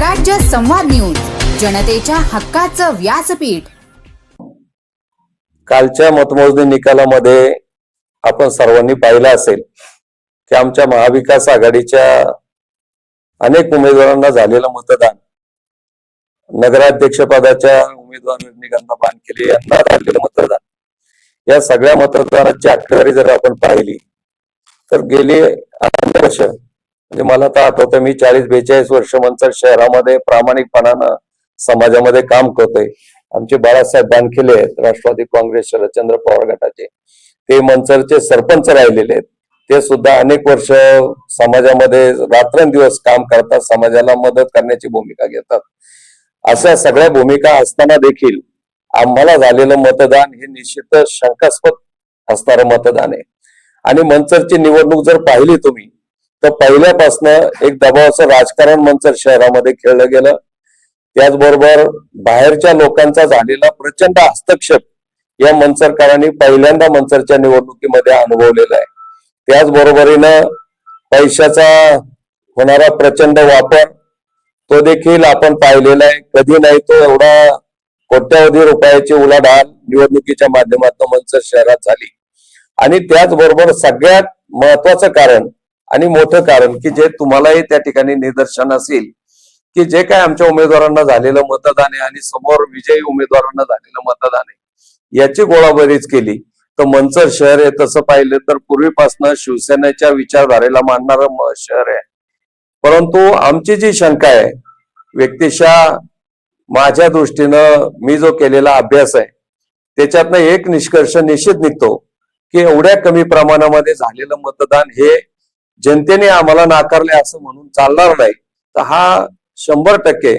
स्वराज्य संवाद न्यूज जनतेच्या हक्काचं व्यासपीठ. कालच्या मतमोजणी निकालामध्ये आपण सर्वांनी पाहिलं असेल की आमच्या महाविकास आघाडीच्या अनेक उमेदवारांना झालेलं मतदान नगराध्यक्षपदाच्या उमेदवार रजनीकांत बानखेले यांना झालेलं मतदान. या सगळ्या मतदानाची आकडेवारी जर आपण पाहिली तर गेले अनेक वर्ष म्हणजे मला तर आठवतं मी चाळीस बेचाळीस वर्ष मंचर शहरामध्ये प्रामाणिकपणानं समाजामध्ये काम करतोय. आमचे बाळासाहेब बानखिले आहेत राष्ट्रवादी काँग्रेस शरदचंद्र पवार गटाचे. ते मंचरचे सरपंच राहिलेले आहेत. ते सुद्धा अनेक वर्ष समाजामध्ये रात्रंदिवस काम करतात समाजाला मदत करण्याची भूमिका घेतात. अशा सगळ्या भूमिका असताना देखील आम्हाला झालेलं मतदान हे निश्चितच शंकास्पद असणारं मतदान आहे. आणि मंचरची निवडणूक जर पाहिली तुम्ही तर पहिल्यापासनं एक दबावाचं राजकारण मंचर शहरामध्ये खेळलं गेलं. त्याचबरोबर बाहेरच्या लोकांचा झालेला प्रचंड हस्तक्षेप या मंचरकरांनी पहिल्यांदा मंचरच्या निवडणुकीमध्ये अनुभवलेला आहे. त्याचबरोबरीनं पैशाचा होणारा प्रचंड वापर तो देखील आपण पाहिलेला आहे. कधी नाही तो एवढा कोट्यावधी रुपयाची उलाढाल निवडणुकीच्या माध्यमातून मंचर शहरात झाली. आणि त्याचबरोबर सगळ्यात महत्वाचं कारण आणि मोठं कारण की जे तुम्हालाही त्या ठिकाणी निदर्शन असेल की जे काय आमच्या उमेदवारांना झालेलं मतदान आहे आणि समोर विजयी उमेदवारांना झालेलं मतदान आहे याची गोळाबरीच केली. तर मंचर शहर आहे तसं पाहिलं तर पूर्वीपासून शिवसेनेच्या विचारधारेला मानणारं म- शहर आहे. परंतु आमची जी शंका आहे व्यक्तिशः माझ्या दृष्टीनं मी जो केलेला अभ्यास आहे त्याच्यातनं एक निष्कर्ष निश्चित निघतो की एवढ्या कमी प्रमाणामध्ये झालेलं मतदान हे जनतेने आम्हाला नाकारले असं म्हणून चालणार नाही. तर हा शंभर टक्के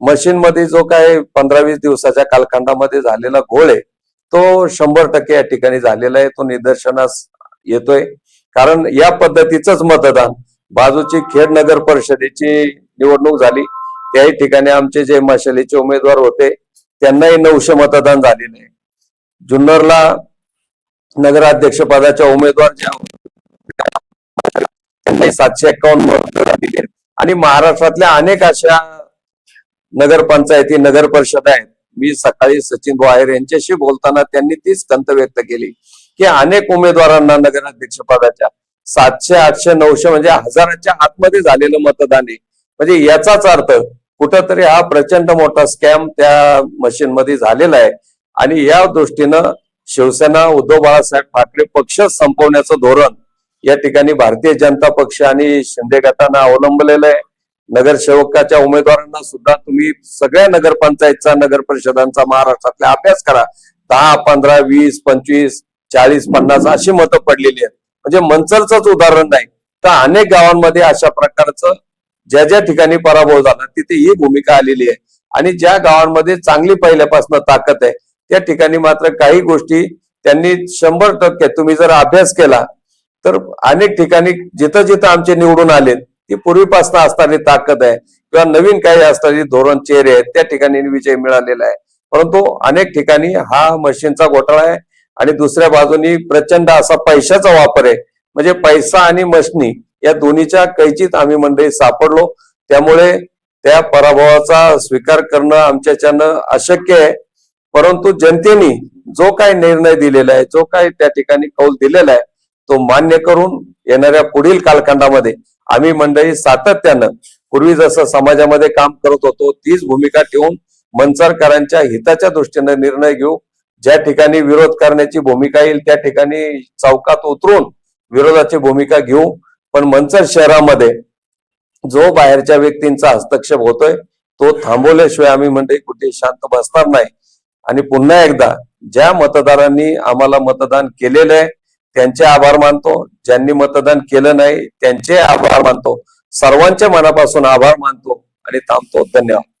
मशीन मध्ये जो काय पंधरा वीस दिवसाच्या कालखंडामध्ये झालेला घोळ आहे तो शंभर टक्के या ठिकाणी झालेला आहे. तो निदर्शनास येतोय. कारण या पद्धतीचंच मतदान. बाजूची खेड नगर परिषदेची निवडणूक झाली. त्याही ठिकाणी आमचे जे मशालीचे उमेदवार होते त्यांनाही नऊशे मतदान झालेले आहे. जुन्नरला नगराध्यक्षपदाच्या उमेदवार ज्या सातशे एक्कावन्न मतदान झालेली आहेत. आणि महाराष्ट्रातल्या अनेक अशा नगरपंचायती नगर परिषद आहेत. मी सकाळी सचिन बोहायर यांच्याशी बोलताना त्यांनी तीच खंत व्यक्त केली की अनेक उमेदवारांना नगराध्यक्ष पदाच्या सातशे आठशे नऊशे म्हणजे हजाराच्या आतमध्ये झालेलं मतदान आहे. म्हणजे याचाच अर्थ कुठंतरी हा प्रचंड मोठा स्कॅम त्या मशीनमध्ये झालेला आहे. आणि या दृष्टीनं शिवसेना उद्धव बाळासाहेब ठाकरे पक्ष संपवण्याचं धोरण या ठिकाणी भारतीय जनता पक्ष आणि शिंदे गटानं अवलंबलेलं आहे. नगरसेवकाच्या उमेदवारांना सुद्धा तुम्ही सगळ्या नगरपंचायतचा नगर परिषदांचा महाराष्ट्रातला अभ्यास करा. दहा पंधरा वीस पंचवीस चाळीस पन्नास अशी मतं पडलेली आहेत. म्हणजे मंचरचंच उदाहरण नाही. तर अनेक गावांमध्ये अशा प्रकारचं ज्या ज्या ठिकाणी पराभव झाला तिथे ही भूमिका आलेली आहे. आणि ज्या गावांमध्ये चांगली पहिल्यापासून ताकद आहे त्या ठिकाणी मात्र काही गोष्टी त्यांनी शंभर टक्के तुम्ही जर अभ्यास केला तर अनेक ठिकाणी जिथं जिथं आमचे निवडून आले ती पूर्वीपासून असणारी ताकद आहे किंवा नवीन काही असणारी धोरण चेहरे आहेत त्या ठिकाणी विजय मिळालेला आहे. परंतु अनेक ठिकाणी हा मशीनचा घोटाळा आहे आणि दुसऱ्या बाजूनी प्रचंड असा पैशाचा वापर आहे. म्हणजे पैसा आणि मशनी या दोन्हीच्या कैचीत आम्ही मंडळी सापडलो. त्यामुळे त्या पराभवाचा स्वीकार करणं आमच्याच्यानं अशक्य आहे. परंतु जनतेने जो काही निर्णय दिलेला आहे जो काही त्या ठिकाणी कौल दिलेला आहे तो मान्य करून येणाऱ्या पुढील कालखंडामध्ये आम्ही मंडळी सातत्यानं पूर्वी जसं समाजामध्ये काम करत होतो तीच भूमिका ठेवून मंचरकरांच्या हिताच्या दृष्टीने निर्णय घेऊ. ज्या ठिकाणी विरोध करण्याची भूमिका येईल त्या ठिकाणी चौकात उतरून विरोधाची भूमिका घेऊ. पण मंचर शहरामध्ये जो बाहेरच्या व्यक्तींचा हस्तक्षेप होतोय तो थांबवल्याशिवाय आम्ही मंडळी कुठे शांत बसणार नाही. आणि पुन्हा एकदा ज्या मतदारांनी आम्हाला मतदान केलेलं आहे त्यांचे आभार मानतो. ज्यांनी मतदान केलं नाही त्यांचे आभार मानतो. सर्वांच्या मनापासून आभार मानतो आणि थांबतो. धन्यवाद.